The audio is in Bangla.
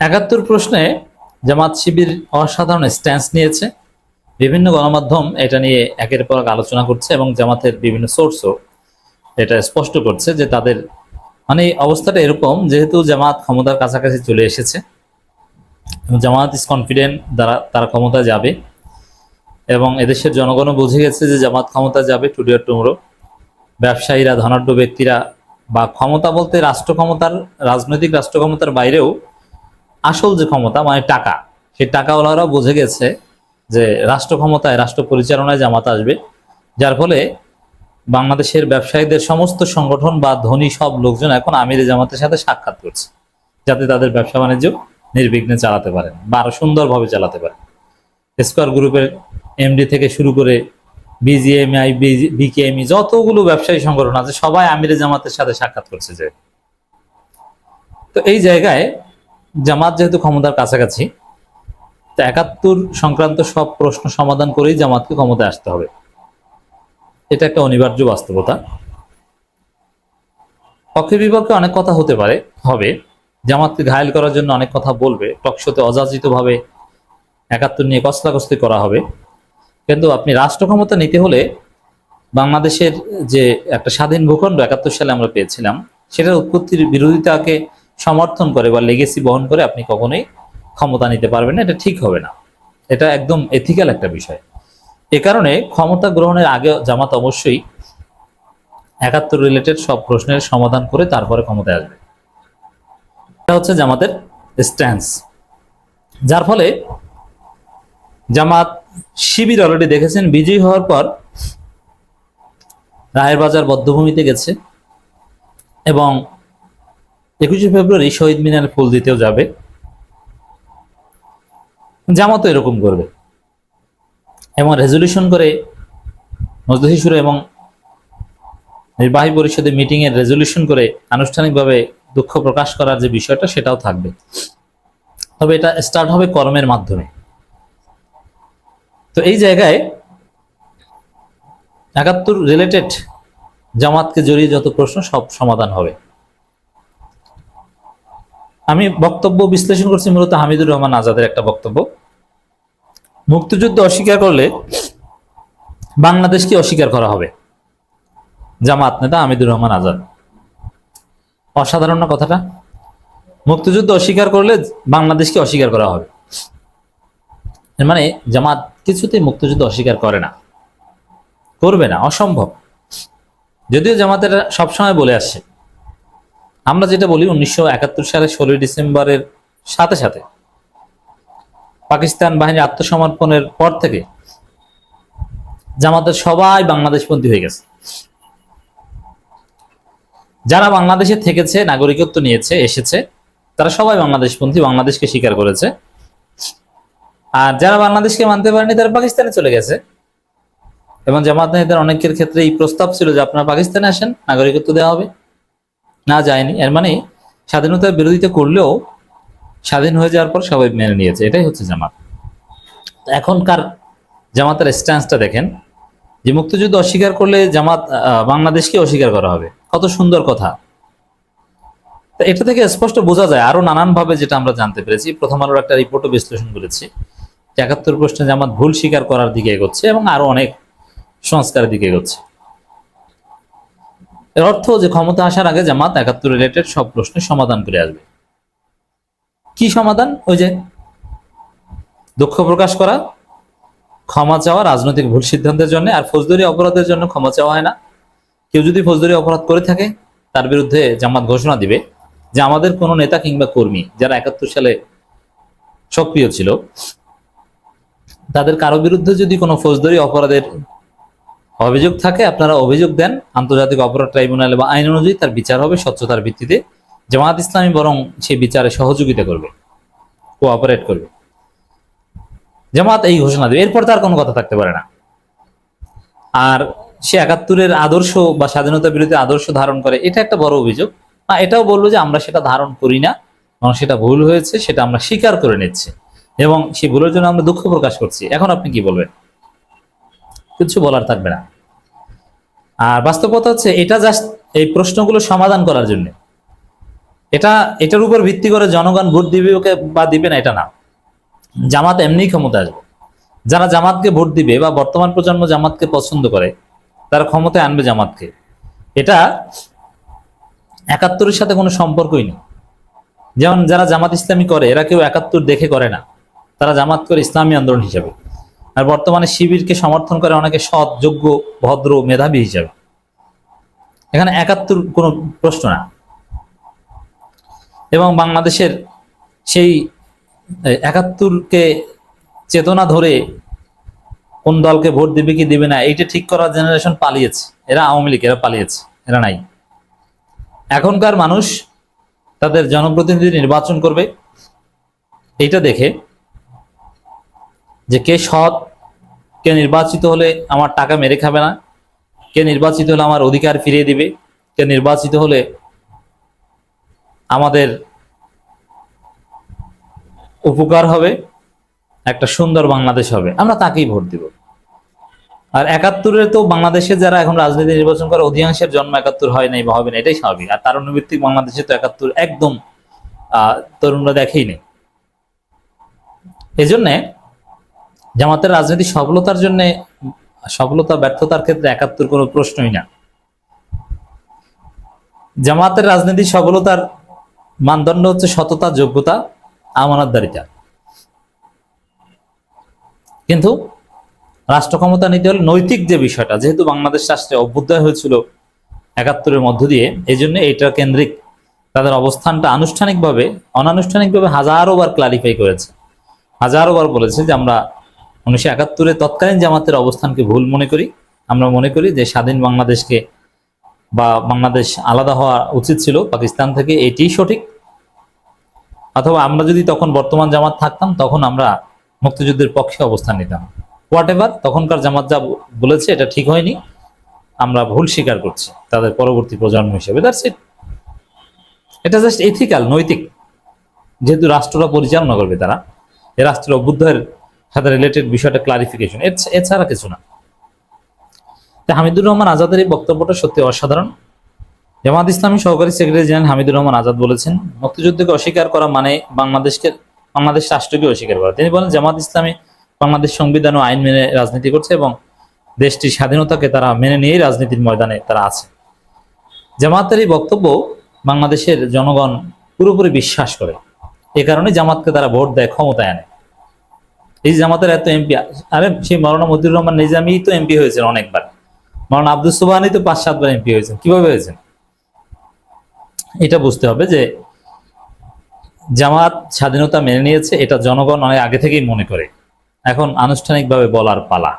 একাত্তর প্রশ্নে জামাত শিবির অসাধারণ স্ট্যান্স নিয়েছে। বিভিন্ন গণমাধ্যম এটা নিয়ে একের পর এক আলোচনা করছে এবং জামাতের বিভিন্ন সোর্সও এটা স্পষ্ট করছে যে তাদের মানে অবস্থাটা এরকম যেহেতু জামাত ক্ষমতার কাছাকাছি চলে এসেছে। জামাত ইজ কনফিডেন্ট দ্বারা তারা ক্ষমতায় যাবে। এবং এদেশের জনগণও বুঝে গেছে যে জামাত ক্ষমতা যাবে টুডিয়ার টুমরো ব্যবসায়ীরা, ধনাঢ্য ব্যক্তিরা বা ক্ষমতা বলতে রাষ্ট্র ক্ষমতার রাজনৈতিক রাষ্ট্র ক্ষমতার বাইরেও আসল যে ক্ষমতা মানে টাকা, সেই টাকাওয়ালারাও বুঝে গেছে যে রাষ্ট্র ক্ষমতায়, রাষ্ট্র পরিচালনায় জামাত আসবে। যার ফলে বাংলাদেশের ব্যবসায়ীদের সমস্ত সংগঠন বা ধনী সব লোকজন এখন আমির জামাতের সাথে সাক্ষাৎ করছে, যাতে তাদের ব্যবসা বাণিজ্য নির্বিঘ্নে চালাতে পারেন বা আরও সুন্দরভাবে চালাতে পারেন। স্কোয়ার গ্রুপের এমডি থেকে শুরু করে বিজিএমআই বিকেএমই যতগুলো ব্যবসায়ী সংগঠন আছে, সবাই আমিরে জামাতের সাথে সাক্ষাৎ করছে যে। তো এই জায়গায় জামাত যেহেতু ক্ষমতার কাছাকাছি, তো একাত্তর সংক্রান্ত সব প্রশ্ন সমাধান করেই জামাতকে ক্ষমতায় আসতে হবে। এটা একটা অনিবার্য বাস্তবতা। পক্ষে বিপক্ষে অনেক কথা হতে পারে, হবে। জামাতকে ঘায়ল করার জন্য অনেক কথা বলবে। টকশোতে অযাচিত ভাবে একাত্তর নিয়ে কসলাকস্তি করা হবে। কিন্তু আপনি রাষ্ট্র ক্ষমতা নিতে হলে বাংলাদেশের যে একটা স্বাধীন ভূখণ্ড একাত্তর সালে আমরা পেয়েছিলাম, সেটার উৎপত্তির বিরোধিতাকে সমর্থন করে বা লেগেসি বহন করে আপনি কখনোই ক্ষমতা নিতে পারবেন না, এটা ঠিক হবে না। এটা একদম এথিক্যাল একটা বিষয়। এ কারণে ক্ষমতা গ্রহণের আগে জামাত অবশ্যই একাত্তর রিলেটেড সব প্রশ্নের সমাধান করে তারপরে ক্ষমতায় আসবে। এটা হচ্ছে জামাতের স্ট্যান্স যার ফলে জামাত শিবির অলরেডি দেখেছেন, বিজয়ী হওয়ার পর রায়ের বাজার বদ্ধভূমিতে গেছে এবং একুশে ফেব্রুয়ারি শহীদ মিনারে ফুল দিতেও যাবে। জামাতও এরকম করবে। এবং রেজলিউশন করে শুরু এবং নির্বাহী পরিষদে মিটিং এর রেজলিউশন করে আনুষ্ঠানিকভাবে দুঃখ প্রকাশ করার যে বিষয়টা, সেটাও থাকবে। তবে এটা স্টার্ট হবে কর্মের মাধ্যমে। তো এই জায়গায় একাত্তর রিলেটেড জামাতকে জড়িয়ে যত প্রশ্ন, সব সমাধান হবে। আমি বক্তব্য বিশ্লেষণ করছি মূলত হামিদুর রহমান আজাদের একটা বক্তব্য। মুক্তিযুদ্ধ অস্বীকার করলে বাংলাদেশকে অস্বীকার করা হবে। জামাত নেতা হামিদুর রহমান আজাদ। অসাধারণ কথাটা? মুক্তিযুদ্ধ অস্বীকার করলে বাংলাদেশকে অস্বীকার করা হবে। এর মানে জামাত কিছুতেই মুক্তিযুদ্ধ অস্বীকার করে না। করবে না, অসম্ভব। যদিও জামাতের সবসময় বলে আসছে আমরা যেটা বলি, উনিশশো সালের ষোলোই ডিসেম্বরের সাথে সাথে পাকিস্তান বাহিনী আত্মসমর্পণের পর থেকে জামাতের সবাই বাংলাদেশপন্থী হয়ে গেছে। যারা বাংলাদেশে থেকেছে, নাগরিকত্ব নিয়েছে, এসেছে, তারা সবাই বাংলাদেশপন্থী, বাংলাদেশকে স্বীকার করেছে। আর যারা বাংলাদেশকে মানতে পারেনি, তারা পাকিস্তানে চলে গেছে। এবং জামাত নেতার অনেকের ক্ষেত্রে এই প্রস্তাব ছিল যে, আপনারা পাকিস্তানে আসেন, নাগরিকত্ব দেওয়া হবে। না যায়নি। এর মানে স্বাধীনতার বিরোধিতা করলেও স্বাধীন হয়ে যাওয়ার পর সবাই মেনে নিয়েছে। এটাই হচ্ছে জামাত। এখনকার জামাতের স্ট্যান্সটা দেখেন। যে মুক্তিযুদ্ধ অস্বীকার করলে জামাত বাংলাদেশকে অস্বীকার করা হবে। কত সুন্দর কথা। এটা থেকে স্পষ্ট বোঝা যায়। আরও নানান ভাবে যেটা আমরা জানতে পেরেছি। প্রথম আলোর একটা রিপোর্টও বিশ্লেষণ করেছি। একাত্তর প্রশ্নে জামাত ভুল স্বীকার করার দিকে এগোচ্ছে এবং আরও অনেক সংস্কারের দিকে এগোচ্ছে। এর অর্থ যে ক্ষমতা আসার আগে জামাত একাত্তর রিলেটেড সব প্রশ্নের সমাধান করে আসবে। কি সমাধান? ওই যে দুঃখ প্রকাশ করা, ক্ষমা চাওয়া, রাজনৈতিক ভুল সিদ্ধান্তের জন্য, আর ফৌজদারি অপরাধের জন্য ক্ষমা চাওয়া হয় না। কেউ যদি ফৌজদারি অপরাধ করে থাকে, তার বিরুদ্ধে জামাত ঘোষণা দিবে যে আমাদের কোনো নেতা কিংবা কর্মী যারা একাত্তর সালে সক্রিয় ছিল, তাদের কারও বিরুদ্ধে যদি কোনো ফৌজদারি অপরাধের অভিযোগ থাকে, আপনারা অভিযোগ দেন, আন্তর্জাতিক অপরাধ ট্রাইব্যুনালে বা আইন অনুযায়ী তার বিচার হবে, স্বচ্ছতার ভিত্তিতে। জামাত ইসলামী বরং সেই বিচারে সহযোগিতা করবে কোঅপারেট করবে। জামাত এই ঘোষণা দেবে, এরপর তার কোনো কথা থাকতে পারে না। আর সে একাত্তরের আদর্শ বা স্বাধীনতা বিরোধী আদর্শ ধারণ করে, এটা একটা বড় অভিযোগ। না এটাও বলব যে আমরা সেটা ধারণ করি না এবং সেটা ভুল হয়েছে, সেটা আমরা স্বীকার করে নিচ্ছি। এবং সেই ভুলের জন্য আমরা দুঃখ প্রকাশ করছি। এখন আপনি কি বলবেন? কিছু বলার থাকবে না। আর বাস্তবতা হচ্ছে, এটা জাস্ট এই প্রশ্নগুলো সমাধান করার জন্য। এটা, এটার উপর ভিত্তি করে জনগণ ভোট দিবে ওকে বা দিবে না, এটা না। জামাত এমনি ক্ষমতা আসবে। যারা জামাতকে ভোট দিবে বা বর্তমান প্রজন্ম জামাতকে পছন্দ করে, তারা ক্ষমতায় আনবে জামাতকে। এটা একাত্তরের সাথে কোনো সম্পর্কই নেই। যেমন যারা জামাত ইসলামী করে, এরা কেউ একাত্তর দেখে করে না। তারা জামাত করে ইসলামী আন্দোলন হিসাবে। আর বর্তমানে শিবিরকে সমর্থন করে অনেকে সৎ, যোগ্য, ভদ্র মেধাবী হিসাবে। এখানে একাত্তর কোনো প্রশ্ন না। এবং বাংলাদেশের সেই একাত্তরকে চেতনা ধরে কোন দলকে ভোট দিবে কি দিবে না, এইটা ঠিক করার জেনারেশন পালিয়েছে। এরা আওয়ামী লীগ, এরা পালিয়েছে, এরা নাই। এখনকার মানুষ তাদের জনপ্রতিনিধি নির্বাচন করবে। এইটা দেখে যে কে সৎ কে নির্বাচিত হলে আমার টাকা মেরে খাবে না কে নির্বাচিত হলে আমার অধিকার ফিরিয়ে দিবে কে নির্বাচিত হলে আমাদের উপকার হবে একটা সুন্দর বাংলাদেশ হবে। আমরা তাকেই ভোট দিব। আর একাত্তরের তো বাংলাদেশে যারা এখন রাজনীতি নির্বাচন করে অধিকাংশের জন্ম একাত্তর হয় নাই বা হবে না এটাই স্বাভাবিক। আর তার অনুভিত্তিক বাংলাদেশে তো একাত্তর একদম আহ, তরুণরা দেখেই নেই। এই জন্যে জামাতের রাজনীতি সফলতার জন্য, সফলতা, ব্যর্থতার ক্ষেত্রে একাত্তর কোনো প্রশ্নই না। জামাতের রাজনীতি সফলতার মানদণ্ড হচ্ছে সততা, যোগ্যতা, আমানতদারিতা। কিন্তু রাষ্ট্র ক্ষমতা নিতে হলে নৈতিক যে বিষয়টা, যেহেতু বাংলাদেশ রাষ্ট্রে অভ্যুদয় হয়েছিল একাত্তরের মধ্য দিয়ে, এই জন্য এইটা কেন্দ্রিক তাদের অবস্থানটা আনুষ্ঠানিকভাবে, অনানুষ্ঠানিকভাবে হাজারো বার ক্লারিফাই করেছে। হাজারো বার বলেছে যে আমরা উনিশশো একাত্তরে তৎকালীন জামাতের অবস্থানকে ভুল মনে করি। আমরা মনে করি যে স্বাধীন বাংলাদেশকে বা বাংলাদেশ আলাদা হওয়া উচিত ছিল, পাকিস্তান থেকে এটিই সঠিক। অথবা আমরা যদি তখন বর্তমান জামাত থাকতাম, তখন আমরা মুক্তিযুদ্ধের পক্ষে অবস্থান নিতাম। হোয়াট এভার তখনকার জামাত যা বলেছে, এটা ঠিক হয়নি। আমরা ভুল স্বীকার করছি তাদের পরবর্তী প্রজন্ম হিসেবে। দ্যাটস ইট এটা জাস্ট এথিক্যাল নৈতিক। যেহেতু রাষ্ট্রটা পরিচালনা করবে তারা। এ রাষ্ট্রের অভ্যুদয়ের সাথে রিলেটেড বিষয়টা ক্লারিফিকেশন এছাড়া কিছু না। হামিদুর রহমান আজাদের এই বক্তব্যটা সত্যি অসাধারণ। জামাত ইসলামী সহকারী সেক্রেটারি জেনারেল হামিদুর রহমান আজাদ বলেছেন, মুক্তিযুদ্ধকে অস্বীকার করা মানে বাংলাদেশকে বাংলাদেশ রাষ্ট্রকে অস্বীকার করা। তিনি বলেন, জামাত ইসলামী বাংলাদেশ সংবিধান ও আইন মেনে রাজনীতি করছে এবং দেশটির স্বাধীনতাকে তারা মেনে নিয়েই রাজনীতির ময়দানে তারা আছে। জামাতের এই বক্তব্য বাংলাদেশের জনগণ পুরোপুরি বিশ্বাস করে। এ কারণে জামাতকে তারা ভোট দেয়, ক্ষমতায় আনে। এই জামাতের এত এমপি আরে সেই মৌলানা মতিউর রহমান নিজামি তো এমপি হয়েছেন অনেকবার। মৌলানা আব্দুল সোবাহানি তো পাঁচ, সাতবার এমপি হয়েছেন। কীভাবে হয়েছেন? এটা বুঝতে হবে যে জামাত স্বাধীনতা মেনে নিয়েছে, এটা জনগণ অনেক আগে থেকেই মনে করে। এখন আনুষ্ঠানিকভাবে বলার পালা।